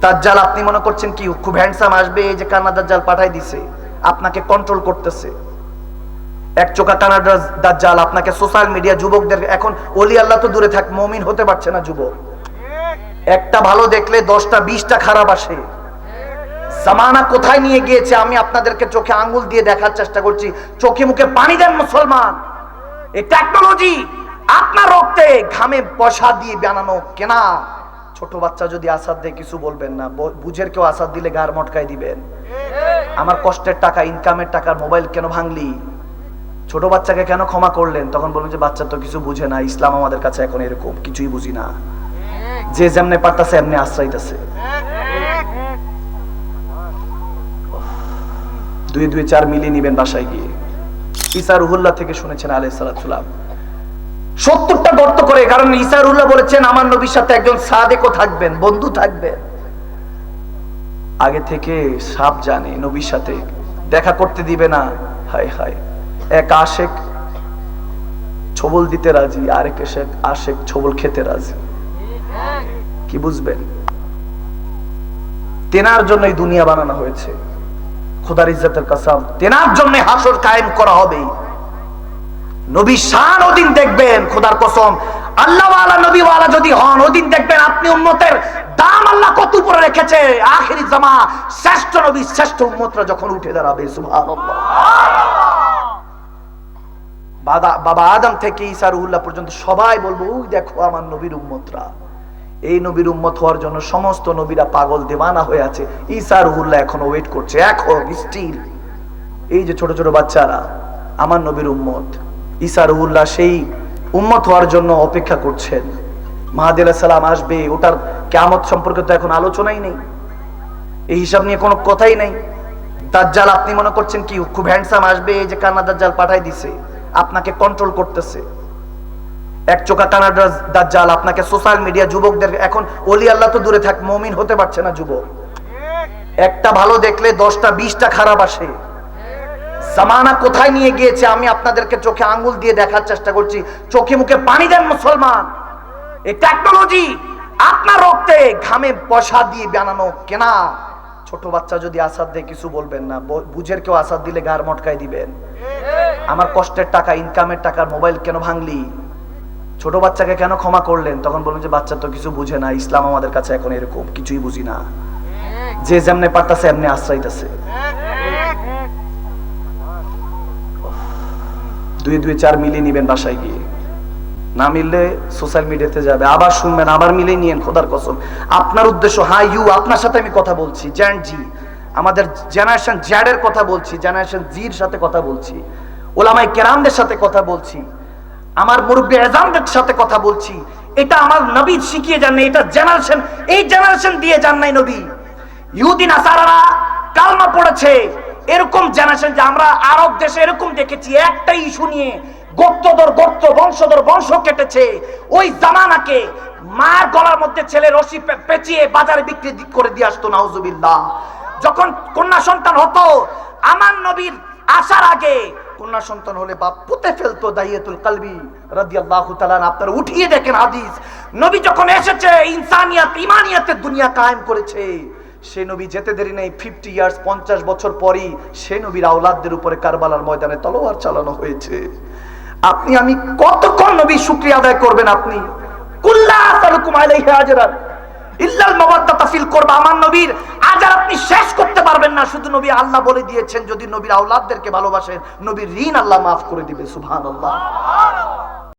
দাজ্জাল, আপনি মনে করছেন কি? খুব হ্যান্ডসাম আসবে, এই যে কান্না দাজ্জাল পাঠাই দিছে। আপনাকে কন্ট্রোল করতেছে। এক চোখা দাজ- দাজ্জাল, আপনাকে সোশ্যাল মিডিয়া যুবকদের, এখন অলি আল্লাহ তো দূরে থাক, মমিন হতে পারছে না যুবক। একটা ভালো দেখলে দশটা, বিশটা খারাপ আসে। জামানা কোথায় নিয়ে গিয়েছে? আমি আপনাদেরকে চোখে আঙ্গুল দিয়ে দেখার চেষ্টা করছি। চোখে মুখে পানি দেন মুসলমান। এই টেকনোলজি আপনার রক্তে ঘামে পয়সা দিয়ে বানানো কেনা। ছোট বাচ্চা যদি আসাদ দেয়, কিছু বলবেন না। বুঝের কেউ আসাদ দিলে গার মটকায় দিবেন। আমার কষ্টের টাকা, ইনকামের টাকার মোবাইল কেন ভাঙলি? ছোট বাচ্চাকে কেন ক্ষমা করলেন? তখন বলবেন যে, বাচ্চা তো কিছু বুঝে না, ইসলাম আমাদের কাছে এখন এরকম, কিছুই বুঝি না। যে যেমনে পারতাছে, এমনি আশ্রয়িতেছে। দুই দুই, চার মিলিয়ে নিবেন বাসায় গিয়ে। ঈসা রুহুল্লাহ থেকে শুনেছেন আলাই সালাম। সত্তরটা গর্ত করে, কারণ ঈসা রুহুল্লাহ বলেছেন, আমার নবীর সাথে একজন সাদেকও থাকবেন, বন্ধু থাকবেন আগে থেকে সাপ জানে, নবীর সাথে দেখা করতে দিবে না। হায় হায়। এক আশেক ছবল দিতে রাজি, আরেক এসে আশেক ছবল খেতে রাজি। কি বুঝবেন? তেনার জন্য এই দুনিয়া বানানো হয়েছে। খোদার ইজ্জতের কাসাম, তেনার জন্য হাসর কায়েম করা হবে নবী শান ওদিন দেখবেন, খোদার কসম। আল্লাহওয়ালা নবীওয়ালা যদি হন, ওদিন দেখবেন আপনি উম্মতের দাম আল্লাহ কত উপরে রেখেছে। আখিরি জামা, শ্রেষ্ঠ নবী, শ্রেষ্ঠ উম্মতরা যখন উঠে দাঁড়াবে, সুবহানাল্লাহ। বাবা আদম থেকে ঈসা রুহুল্লাহ পর্যন্ত সবাই বলব, ওই দেখো আমার নবীর উম্মতরা। এই নবীর উম্মত হওয়ার জন্য সমস্ত নবীরা পাগল, দেওয়ানা হয়ে আছে। ঈসা রুহুল্লাহ এখনও ওয়েট করছে, এখন স্টিল এই যে ছোট ছোট বাচ্চারা, আমার নবীর উম্মত। ঈসা রুহুল্লাহ সেই উম্মত হওয়ার জন্য অপেক্ষা করছেন। মাহাদিল সালাম আসবে, ওটার কেমত সম্পর্কে তো এখন আলোচনাই নেই। এই হিসাব নিয়ে কোনো কথাই নেই। দাজ্জাল, আপনি মনে করছেন কি, খুব হ্যান্ডসাম আসবে, এই যে কান্না দাজ্জাল পাঠাই দিছে, আপনাকে কন্ট্রোল করতেছে। এক চোখা দাজ- দাজ্জাল, আপনাকে সোশ্যাল মিডিয়া যুবকদের, এখন অলি আল্লাহ তো দূরে থাক, মমিন হতে পারছে না যুবক। একটা ভালো দেখলে দশটা, বিশটা খারাপ আসে। জামানা কোথায় নিয়ে গিয়েছে? আমি আপনাদেরকে চোখে আঙ্গুল দিয়ে দেখার চেষ্টা করছি। চোখে মুখে পানি দেন মুসলমান। এই টেকনোলজি আপনার রক্তে ঘামে পয়সা দিয়ে বানানো কেনা। ছোট বাচ্চা যদি আসাদ দেয়, কিছু বলবেন না। বুঝের কেউ আসাদ দিলে গার মটকায় দিবেন। আমার কষ্টের টাকা ইনকামের টাকার মোবাইল কেন ভাঙলি? ছোট বাচ্চাকে কেন ক্ষমা করলেন? তখন বলবেন যে, বাচ্চা তো কিছু বুঝে না। ইসলাম আমাদের কাছে এখন এরকম, কিছুই বুঝি না। যে যেমনে পারতাছে, এমনি আশ্রয়িতেছে। দুই দুই চার মিলিয়ে নিবেন বাসায় গিয়ে। না মিললে সোশ্যাল মিডিয়াতে যাবে। আবার শুনবেন আবার মিলিয়ে নিয়েন খোদার কসম। আপনার উদ্দেশ্য হাই ইউ আপনার সাথে আমি কথা বলছি জ্যান জি আমাদের জেনারেশন জ্যাডের কথা বলছি জেনারেশন জির সাথে কথা বলছি। ওলামাই কেরামদের সাথে কথা বলছি। আমার মুরব্বী এজামদের সাথে কথা বলছি। এটা আমার নবী শিখিয়ে যান নাই, এটা জেনারেশন এই জেনারেশন দিয়ে যান নাই নবী। ইহুদিন আসারারা কালমা পড়েছে। এরকম জেনারেশন যে আমরা আরব দেশে এরকম দেখেছি, একটা ইস্যু নিয়ে গোত্রদর গোত্র বংশধর বংশ কেটেছে। ওই জামানাকে মার গলার মধ্যে ছেলে রশি পেঁচিয়ে বাজারে বিক্রি করে দিয়ে আসতো, নাউজুবিল্লাহ। যখন কন্যা সন্তান হতো, আমার নবীর আসার আগে কন্যা সন্তান হলে বাপ পুঁতে ফেলতো দাইয়াতুল কালবি, রাদিয়াল্লাহু তাআলা আপনারা উঠিয়ে দেখেন হাদিস। নবী যখন এসেছে, ইনসানিয়াত ইমানিয়াতের দুনিয়া কায়েম করেছে। সে নবী যেতে দেরি নেই। ফিফটি ইয়ার্স পঞ্চাশ বছর পরই সে নবীর আওলাদদের উপরে কারবালার ময়দানে তলোয়ার চালানো হয়েছে। আপনি, আমি কতক্ষণ নবী শুক্রিয়া আদায় করবেন আপনি? নবীর আজার আপনি শেষ করতে পারবেন না। শুধু নবী আল্লাহ বলে দিয়েছেন, যদি নবীর আওলাদদেরকে ভালোবাসেন, নবীর ঋণ আল্লাহ মাফ করে দিবে, সুবহানাল্লাহ।